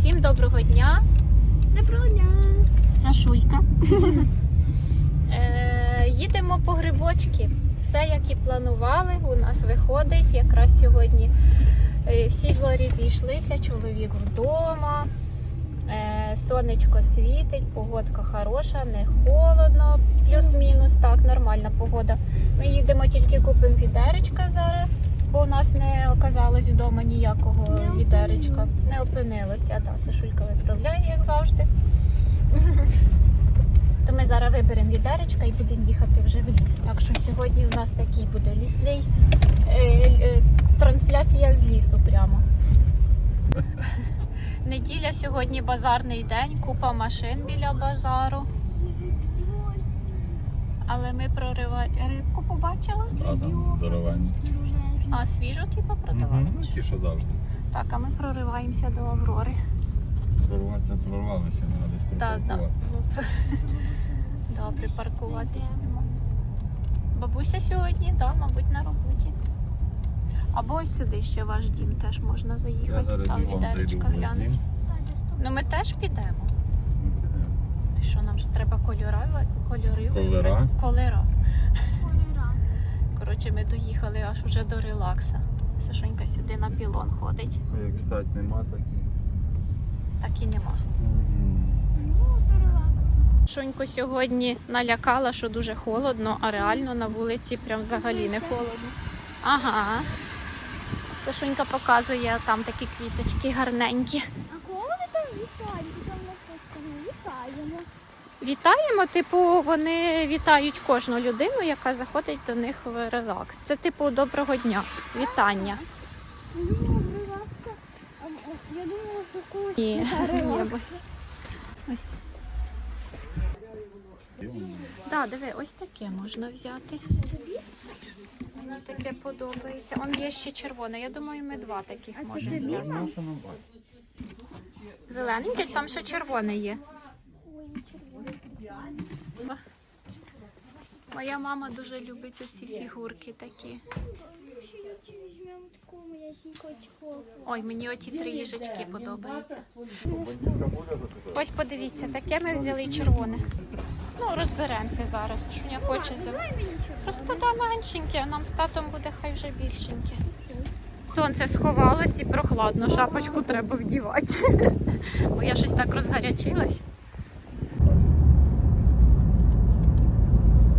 Всім доброго дня. Доброго дня. Сашулька. Е, їдемо по грибочки. Все, як і планували, у нас виходить. Якраз сьогодні е, всі зорі зійшлися, чоловік вдома. Е, сонечко світить, погодка хороша, не холодно, плюс-мінус, так, нормальна погода. Ми їдемо тільки купимо відеречка зараз, бо у нас не оказалось вдома ніякого Не відеречка. Не опинилося. Да, Сашулька виправляє, як завжди. То ми зараз виберемо відеречка і будемо їхати вже в ліс. Так що сьогодні у нас такий буде лісний е, е, трансляція з лісу прямо. Неділя сьогодні базарний день, купа машин біля базару. Але ми прориваємо. Рибку побачила? А там здоровенні. А свіжу, типу, продавали. Ну, ті, що завжди. Так, а ми прориваємося до Аврори. Прорватися прорвалися, треба десь Да, да. припаркуватися. Ну, да, припаркуватись нема. Бабуся сьогодні, да, мабуть, на роботі. Або ось сюди ще ваш дім теж можна Я заїхати, зараз там бігом зайду в дім. Ну ми теж підемо. Ти що, нам же треба кольори, кольори Колера? вибрати? Колера. Коротше, ми доїхали аж уже до релакса. Сашонька сюди на пілон ходить. А Як стать нема, так і. Так і нема. Шонько сьогодні налякала, що дуже холодно, а реально на вулиці прям взагалі не холодно. Ага. Сашонька показує там такі квіточки гарненькі. А кого вони там вітають? Вітаємо. Типу, вони вітають кожну людину, яка заходить до них в релакс. Це типу доброго дня. Вітання. Я думала, що когось Ні, ні, ось. Ось. Да, диви, ось таке можна взяти. Мені таке подобається. Он є ще червоне. Я думаю, ми два таких можемо взяти. Зелененький, там ще червоне є. Ой, червоний. Моя мама дуже любить оці фігурки такі. Ой, мені оті три їжачки подобаються. Ось подивіться, таке ми взяли червоне. Ну, розберемося зараз. Шуня хоче зелене. Дай. Просто да меншеньке, а нам з татом буде хай вже більшеньке. Сонце сховалось і прохладно, шапочку треба вдівати. Бо я щось так розгарячилась.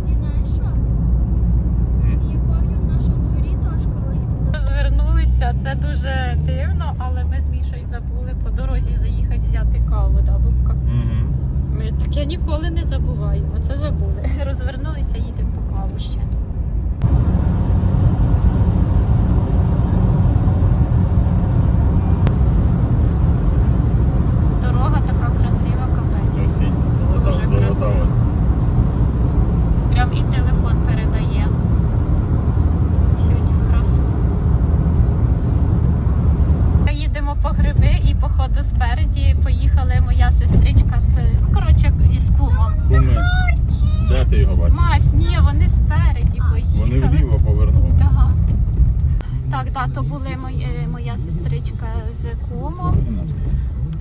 Ти знаєш що? Я пам'ятаю, в нашому дворі теж колись було. Розвернулися, це дуже дивно, але ми з Мішою забули по дорозі заїхати взяти каву, да, Бубка? Угу. Ми таке ніколи не забуваю. Це забули. Розвернулися, їдемо по каву ще. Дорога така красива, капець. Осінь. Дуже Золота- золота красиво. ось. Прям і телефон передає. Всю цю красу. Їдемо по гриби і походу спереді поїхали моя сестричка з ну коротше із кумом. Куми, де ти його бачиш? Мась, ні, вони спереді поїхали. Вони вліво повернули. Да. Так, да, то були моє- моя сестричка з кумом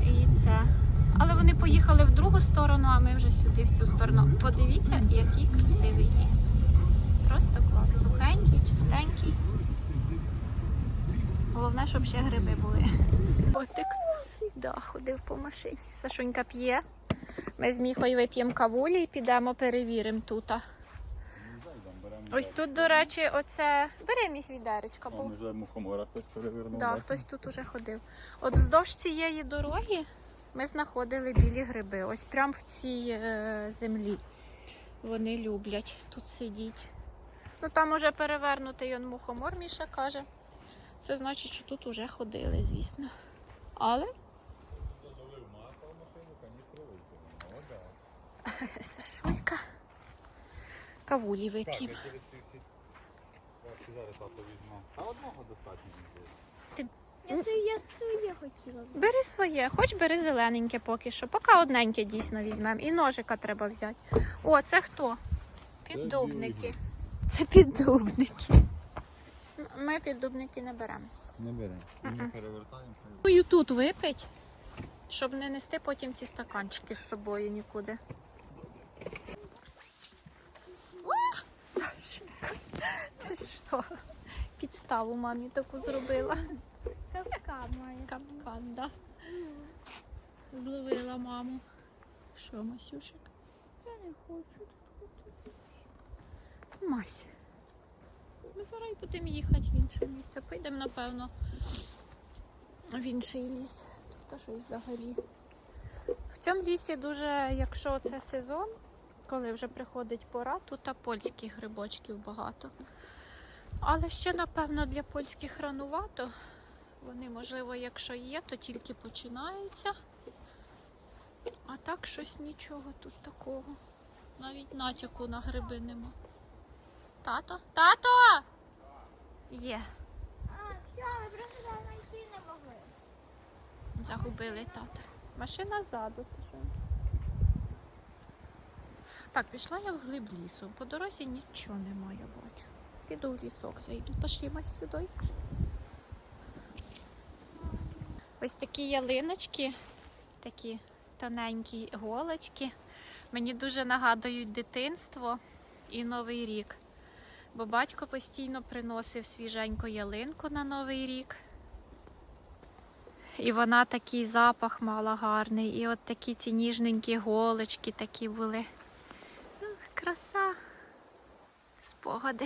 і це. Але вони поїхали в другу сторону, а ми вже сюди, в цю сторону. Подивіться, який красивий ліс. Просто клас. Сухенький, чистенький. Головне, щоб ще гриби були. Котик. Да, ходив по машині. Сашунька п'є. Ми з Міхою вип'ємо кавулі і підемо перевіримо тут. Ось тут, до речі, оце. Бери міг відеречка, бо Там вже мухомора хтось перевернув. Да, хтось тут уже ходив. От вздовж цієї дороги ми знаходили білі гриби. Ось прямо в цій е, землі. Вони люблять тут сидіть. Ну там уже перевернутий он мухомор, Міша каже. Це значить, що тут уже ходили, звісно. Але. Сашулька. Кавулі вип'ємо. А одного достатньо. Я своє, я своє хотіла. Бери своє, хоч бери зелененьке поки що. Поки одненьке дійсно візьмемо. І ножика треба взяти. О, це хто? Піддубники. Це піддубники. Ми піддубники не беремо. Не беремо. Ми перевертаємо. Ну і тут випить. щоб не нести потім ці стаканчики з собою нікуди. О, Сашенька, ти що? Підставу мамі таку зробила. Капка моя. Капкан, да? Зловила маму. Що, Масюшик? Я не хочу. Мась. Ми зараз і будемо їхати в інше місце. Поїдемо, напевно, в інший ліс. Тут щось взагалі. В цьому лісі дуже, якщо це сезон, коли вже приходить пора, тут польських грибочків багато. Але ще, напевно, для польських ранувато. Вони, можливо, якщо є, то тільки починаються. А так щось нічого тут такого. Навіть натяку на гриби нема. Тато? Тато! Є. А, все, ми просто знайти не могли. Загубили тата. Машина ззаду, Сашоньки. Так, пішла я в глиб лісу. По дорозі нічого немає, бачу. Піду в лісок зайду. Пошли мась сюди. Ось такі ялиночки, такі тоненькі голочки. Мені дуже нагадують дитинство і Новий рік. Бо батько постійно приносив свіженьку ялинку на Новий рік. І вона такий запах мала гарний. І от такі ці ніжненькі голочки такі були. Краса. Спогади.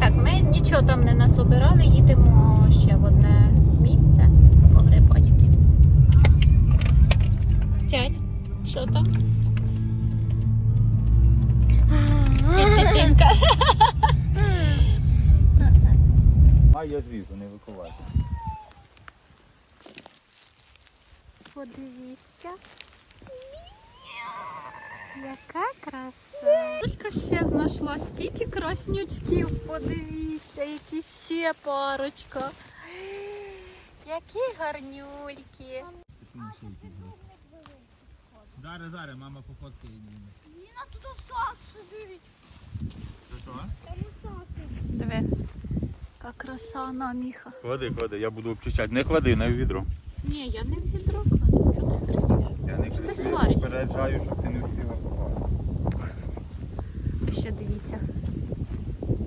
Так, ми нічого там не насобирали, їдемо ще в одне місце по грибочки. Тять, що там? Дитинка. А я звізу, не викувайте. Подивіться. Яка краса. Тільки ще знайшла стільки краснючків. Подивіться, які ще парочка. Які гарнюльки. Зараз, зараз, мама пофоткає її. Ліна, тут сос сидить. Що? Там сос. Диви. Яка краса на міха. Клади, клади, я буду обчищати. Не клади, не в відро. Ні, я не в відро кладу. Чого ти кричиш? Я не ти кричу, я попереджаю, щоб ти не встигла попасти. А ще дивіться.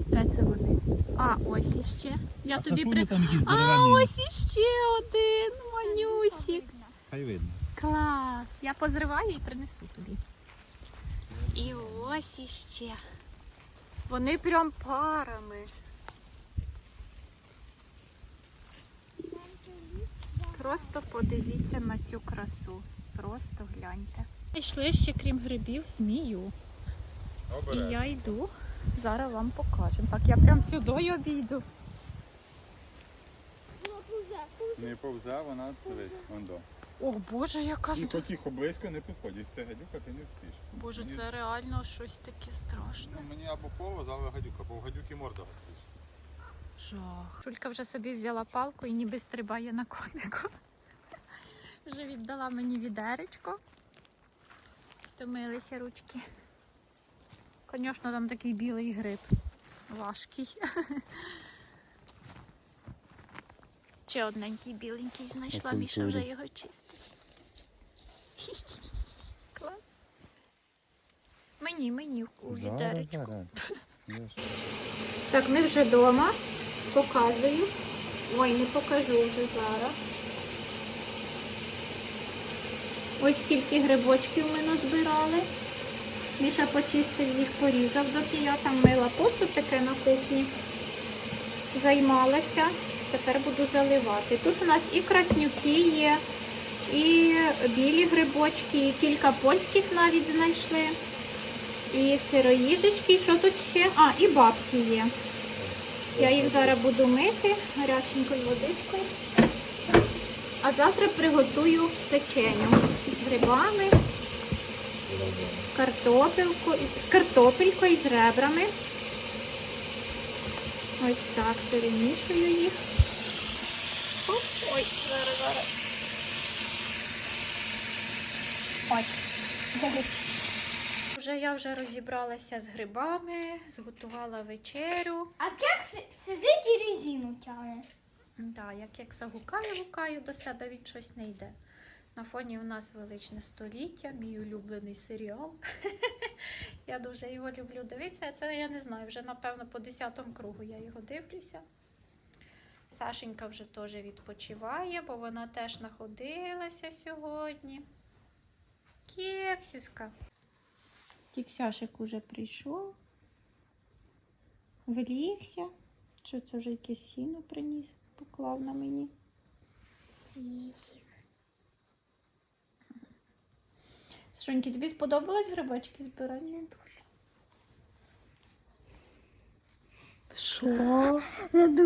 Де це вони? А, ось іще. Я тобі при. там А, ось іще один манюсік. Хай видно. Клас! Я позриваю і принесу тобі. І ось іще. Вони прям парами. Просто подивіться на цю красу. Просто гляньте. Йшли ще, крім грибів, змію. І я йду. Зараз вам покажемо. Так, я прям сюди обійду. Ну. Не повзе, вона дивись, вон до. О Боже, яка зда... тихо, близько не підходь. Це гадюка, ти не встиш. Боже, Мені- це реально щось таке страшне. Ну, мені або повоз, або гадюка, бо в гадюки морда гостиш. Жах. Шулька вже собі взяла палку і ніби стрибає на конику. Вже віддала мені відеречко. Стомилися ручки. Звісно, там такий білий гриб. Важкий. Ще одненький біленький знайшла, Міша вже його чистить. Клас. Мені, мені у відеречку. Так, ми вже вдома. Показую. Ой, не покажу вже зараз. Ось стільки грибочків ми назбирали. Міша почистив їх, порізав, доки я там мила посуд таке на кухні. Займалася. Тепер буду заливати. Тут у нас і краснюки є, і білі грибочки, і кілька польських навіть знайшли. І сироїжечки, що тут ще? А, і бабки є. Я їх зараз буду мити гаряченькою водичкою. А завтра приготую печеню з грибами, з картопелькою, з картопелькою з ребрами. Ось так перемішую їх. Оп, ой, зараз, зараз. Ось. Вже я вже розібралася з грибами, зготувала вечерю. А як сидить і резину тягне? Да, як як загукаю, гукаю до себе, він щось не йде. На фоні у нас величне століття, мій улюблений серіал. я дуже його люблю дивитися. Це я не знаю, вже напевно по 10 кругу я його дивлюся. Сашенька вже теж відпочиває, бо вона теж находилася сьогодні. Кексюська. Тіксяшик уже прийшов. Влігся. Що це вже якесь сіно приніс, поклав на мені. Сашоньки, тобі сподобалось грибочки збирати? Не дуже. Що? Не дуже.